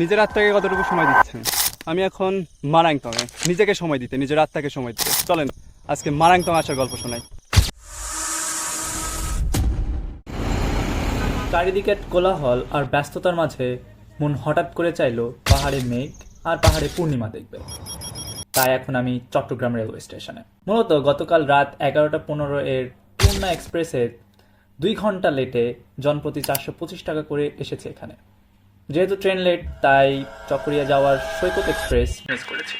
নিজের আত্মাকে কতটুকু সময় দিচ্ছেন? আমি এখন মারাংতংয়ে। নিজেকে সময় দিতে, নিজের আত্মাকে সময় দিতে। চলেন, আজকে মারাংতং আসার গল্প শোনাই। চারিদিকের কোলাহল আর ব্যস্ততার মাঝে মন হঠাৎ করে চাইলো, পাহাড়ে মেঘ আর পাহাড়ে পূর্ণিমা দেখবে। তাই এখন আমি চট্টগ্রাম রেলওয়ে স্টেশনে। মূলত গতকাল রাত এগারোটা পনেরো এর পূর্ণা এক্সপ্রেসে দুই ঘণ্টা লেটে জনপ্রতি চারশো পঁচিশ টাকা করে এসেছে এখানে। যেহেতু ট্রেন লেট তাই চকরিয়া যাওয়ার সৈকত এক্সপ্রেস মিস করেছি।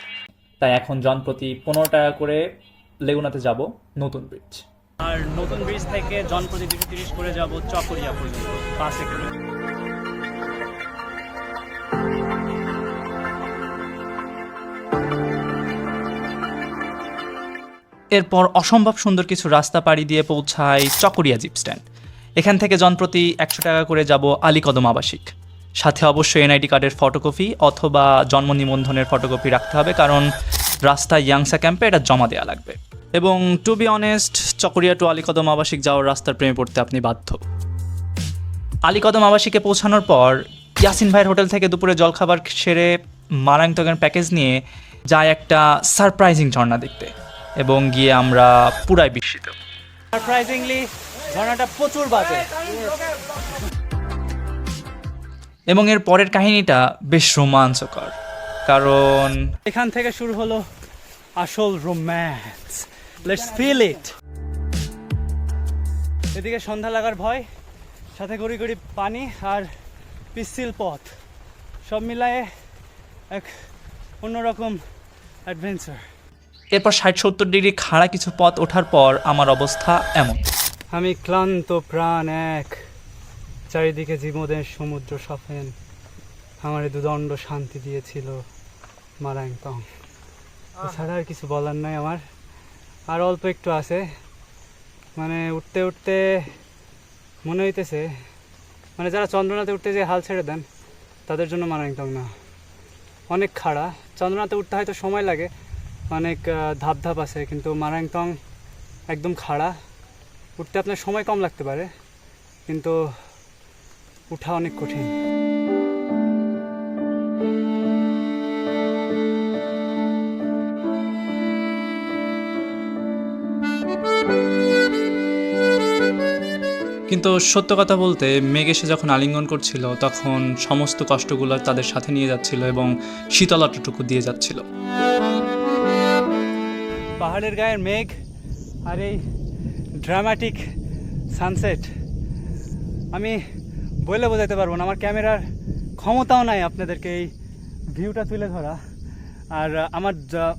তাই এখন জনপ্রতি পনেরো টাকা করে লেগুনাতে যাব নতুন ব্রিজ আর নতুন ব্রিজ থেকে জনপ্রতি দুশো তিরিশ করে যাব চকরিয়া পর্যন্ত বাসে করে এরপর অসম্ভব সুন্দর কিছু রাস্তা পাড়ি দিয়ে পৌঁছায় চকরিয়া জিপ স্ট্যান্ড এখান থেকে জনপ্রতি একশো টাকা করে যাব আলীকদম আবাসিক। সাথে অবশ্যই এনআইডি কার্ডের ফটোকপি অথবা জন্ম নিবন্ধনের ফটোকপি রাখতে হবে, কারণ রাস্তায় ইয়াংসা ক্যাম্পে এটা জমা দেওয়া লাগবে। এবং to be honest Chakaria to Alikadam আবাসিক যাওয়ার রাস্তার প্রেমে পড়তে আপনি বাধ্য। আলীকদম আবাসিকে পৌঁছানোর পর ইয়াসিন ভাইয়ের হোটেল থেকে দুপুরে জলখাবার সেরে মারাংতগের প্যাকেজ নিয়ে যায় একটা সারপ্রাইজিং ঝর্ণা দেখতে, এবং গিয়ে আমরা পুরাই বিস্মিত। সারপ্রাইজিংলি ঝর্ণাটা প্রচুর বাজে। এবং এর পরের কাহিনীটা বেশ রোমাঞ্চকর। কারণ এখান থেকে শুরু হলো আসল রোম্যান্স লেটস ফিল ইট এদিকে সন্ধ্যা লাগার ভয় সাথে গড়ি গড়ি পানি আর পিচ্ছিল পথ। সব মিলায়ে এক অন্যরকম অ্যাডভেঞ্চার এরপর ষাট সত্তর ডিগ্রি খাড়া কিছু পথ ওঠার পর আমার অবস্থা এমন। আমি ক্লান্ত প্রাণ এক চারিদিকে জীবনের সমুদ্র সফেন। আমার দুদণ্ড শান্তি দিয়েছিল মারাংতং। এছাড়া আর কিছু বলার নাই আমার। আর অল্প একটু আছে। মানে উঠতে উঠতে মনে হইতেছে মানে যারা চন্দ্রনাথে উঠতে যে হাল ছেড়ে দেন, তাদের জন্য মারাংতং না। অনেক খাড়া। চন্দ্রনাথে উঠতে হয়তো সময় লাগে, অনেক ধাপ ধাপ আছে, কিন্তু মারাংতং একদম খাড়া। উঠতে আপনার সময় কম লাগতে পারে, কিন্তু উঠা অনেক কঠিন। কিন্তু সত্য কথা বলতে মেঘ এসে যখন আলিঙ্গন করছিল তখন সমস্ত কষ্টগুলো তাদের সাথে নিয়ে যাচ্ছিল এবং শীতলতাটুকু দিয়ে যাচ্ছিল। পাহাড়ের গায়ের মেঘ আর এই ড্রামাটিক সানসেট আমি বলে বোঝাতে পারব না, আমার ক্যামেরার ক্ষমতাও নাই আপনাদেরকে এই ভিউটা তুলে ধরা। আর আমার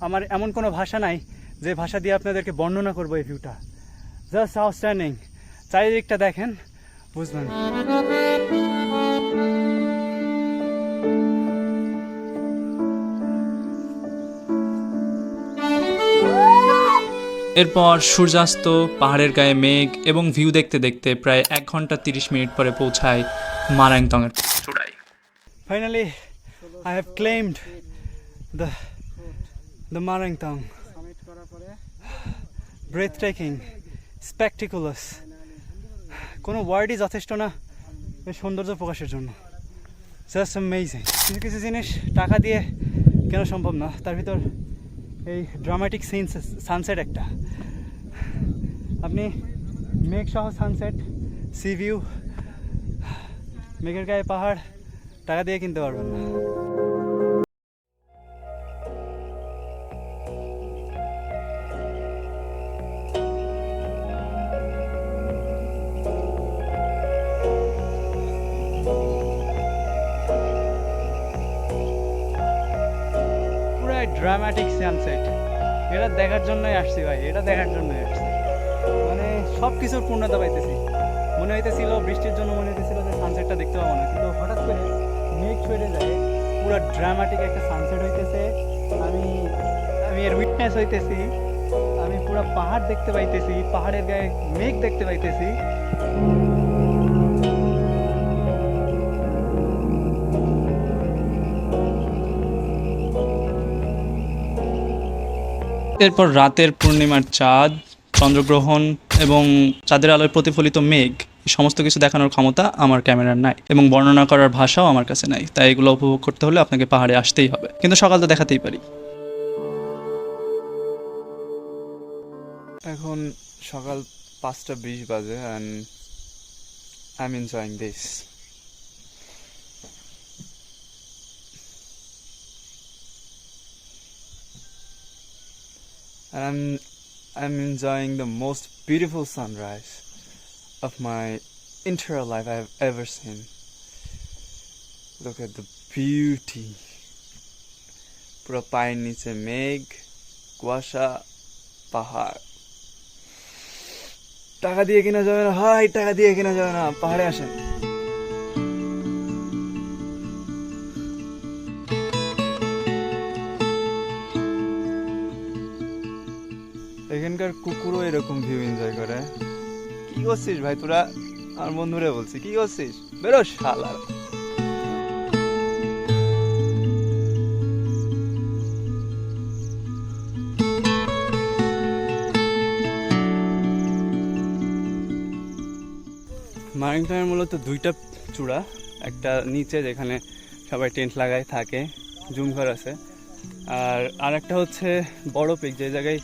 আমার এমন কোনো ভাষা নাই যে ভাষা দিয়ে আপনাদেরকে বর্ণনা করব এই ভিউটা জাস্ট আউটস্ট্যান্ডিং চারিদিকটা দেখেন বুঝবেন এরপর সূর্যাস্ত পাহাড়ের গায়ে মেঘ এবং ভিউ দেখতে দেখতে প্রায় এক ঘণ্টা তিরিশ মিনিট পরে পৌঁছায় মারাংতংয়ের চূড়ায়। Finally, I have claimed the the breath Breathtaking, spectaculous. কোনো ওয়ার্ডই যথেষ্ট না এর সৌন্দর্য প্রকাশের জন্য। জাস্ট অ্যামেজিং কিছু কিছু জিনিস টাকা দিয়ে কেনা সম্ভব না তার ভিতর এই ড্রামাটিক সিন সানসেট একটা। আপনি মেঘ সহ সানসেট সি ভিউ মেঘের গায়ে পাহাড় টাকা দিয়ে কিনতে পারবেন না। ড্রামাটিক সানসেট এটা দেখার জন্যই আসছি ভাই, এটা দেখার জন্যই। সব কিছুর পূর্ণতা পাইতেছি। মনে হইতেছিল, বৃষ্টির জন্য মনে হইতেছিল যে সানসেটটা দেখতে পাবো না, কিন্তু হঠাৎ করে মেঘ সরে যায়, পুরো ড্রামাটিক একটা সানসেট হইতেছে। আমি আমি এর উইটনেস হইতেছি, আমি পুরো পাহাড় দেখতে পাইতেছি, পাহাড়ের গায়ে মেঘ দেখতে পাইতেছি। এরপর রাতের পূর্ণিমার চাঁদ, চন্দ্রগ্রহণ এবং চাঁদের আলোয় প্রতিফলিত মেঘ সমস্ত কিছু দেখানোর ক্ষমতা আমার ক্যামেরার নাই এবং বর্ণনা করার ভাষাও আমার কাছে নাই। তাই এগুলো উপভোগ করতে হলে আপনাকে পাহাড়ে আসতেই হবে। কিন্তু সকাল তো দেখাতেই পারি। এখন সকাল পাঁচটা বিশ বাজে and I am enjoying this And I'm enjoying the most beautiful sunrise of my entire life I've ever seen. Look at the beauty. পুরো পায়ের নিচে মেঘ কুয়াশা পাহাড় টাকা দিয়ে কেনা যাবে না হাই টাকা দিয়ে কেনা যাবে না পাহাড়ে আসেন এখানকার কুকুরও এরকম ভিউ এনজয় করে। কি করছিস ভাই? তোরা আমার বন্ধুরা বলছি, কি করছিস? বেরো শালার মারিংটনের মূলত দুইটা চূড়া, একটা নিচে যেখানে সবাই টেন্ট লাগায় থাকে জুম ঘর আছে। আর আর একটা হচ্ছে বড় পিক, যে জায়গায়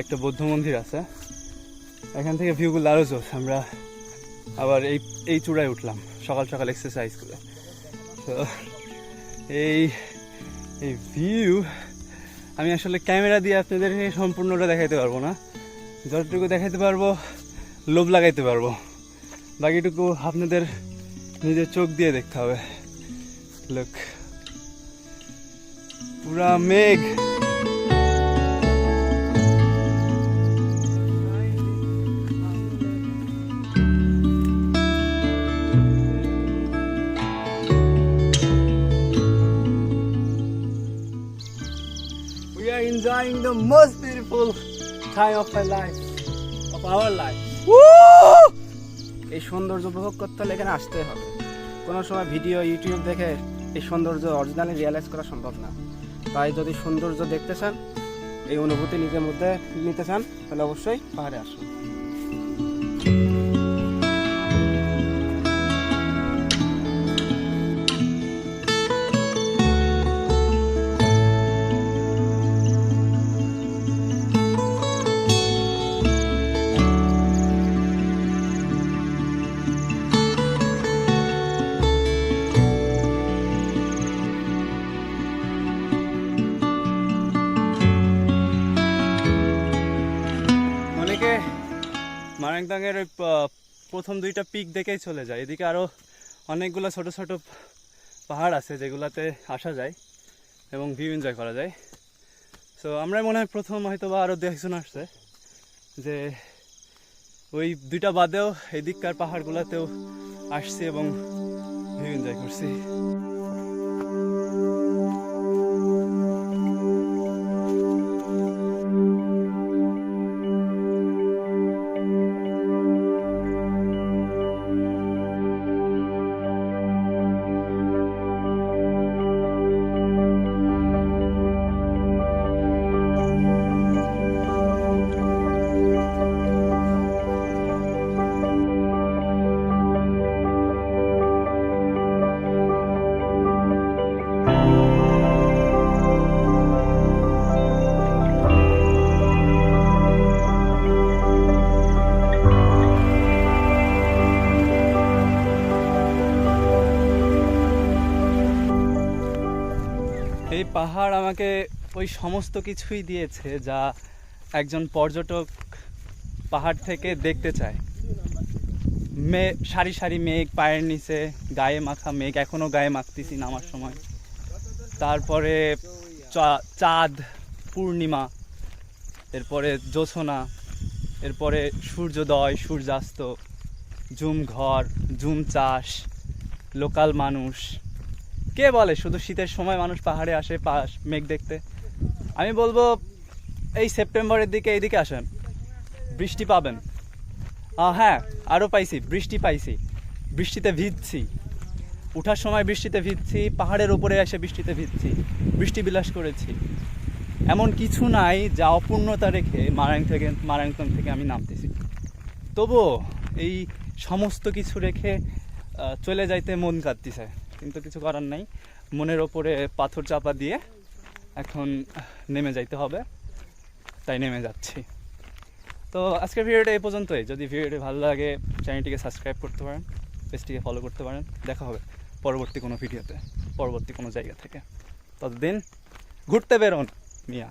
একটা বৌদ্ধ মন্দির আছে। এখান থেকে ভিউগুলো আরও জোস আমরা আবার এই এই চূড়ায় উঠলাম, সকাল সকাল এক্সারসাইজ করে তো এই এই ভিউ আমি আসলে ক্যামেরা দিয়ে আপনাদেরকে সম্পূর্ণটা দেখাইতে পারব না। যতটুকু দেখাইতে পারব, লোভ লাগাইতে পারব। বাকিটুকু আপনাদের নিজের চোখ দিয়ে দেখতে হবে। লোক পুরা মেঘ। The most beautiful time of my life, of our life. এই সৌন্দর্য উপভোগ করতে হলে এখানে আসতে হবে। কোনো সময় ভিডিও ইউটিউব দেখে এই সৌন্দর্য অরিজিনালি রিয়েলাইজ করা সম্ভব না। তাই যদি সৌন্দর্য দেখতে চান এই অনুভূতি নিজের মধ্যে নিতে চান তাহলে অবশ্যই পাহাড়ে আসুন। মারাংতাংয়ের ওই প্রথম দুইটা পিক দেখেই চলে যায়। এদিকে আরও অনেকগুলো ছোট ছোট পাহাড় আছে যেগুলাতে আসা যায় এবং ভিউ এনজয় করা যায়। সো আমরা মনে হয় প্রথম হয়তো বা আরও দেখজন আসছে যে ওই দুইটা বাদেও এদিককার পাহাড়গুলোতেও আসছি এবং ভিউ এনজয় করছি। আমাকে ওই সমস্ত কিছুই দিয়েছে যা একজন পর্যটক পাহাড় থেকে দেখতে চায়। মে, সারি সারি মেঘ, পায়ের নিচে গায়ে মাখা মেঘ এখনও গায়ে মাখতেছি নামার সময়। তারপরে চাঁদ, পূর্ণিমা, এরপরে জোছনা, এরপরে সূর্যোদয়, সূর্যাস্ত জুম ঘর জুম চাষ লোকাল মানুষ কে বলে? শুধু শীতের সময় মানুষ পাহাড়ে আসে মেঘ দেখতে। আমি বলব, এই সেপ্টেম্বরের দিকে এইদিকে আসেন। বৃষ্টি পাবেন। হ্যাঁ আরও পাইছি, বৃষ্টি পাইছি। বৃষ্টিতে ভিজছি। উঠার সময় বৃষ্টিতে ভিজছি, পাহাড়ের উপরে এসে বৃষ্টিতে ভিজছি, বৃষ্টি বিলাস করেছি। এমন কিছু নাই যা অপূর্ণতা রেখে মারাং থেকে মারাংতং থেকে আমি নামতেছি। তবুও এই সমস্ত কিছু রেখে চলে যাইতে মন কাঁদতিছে। কিন্তু কিছু করার নাই। মনের ওপরে পাথর চাপা দিয়ে এখন নেমে যাইতে হবে। তাই নেমে যাচ্ছি। তো আজকের ভিডিওটা এই পর্যন্তই। যদি ভিডিওটি ভালো লাগে, চ্যানেলটিকে সাবস্ক্রাইব করতে পারেন, পেজটিকে ফলো করতে পারেন। দেখা হবে পরবর্তী কোনো ভিডিওতে, পরবর্তী কোনো জায়গা থেকে। ততদিন ঘুরতে বেরোন মিয়া।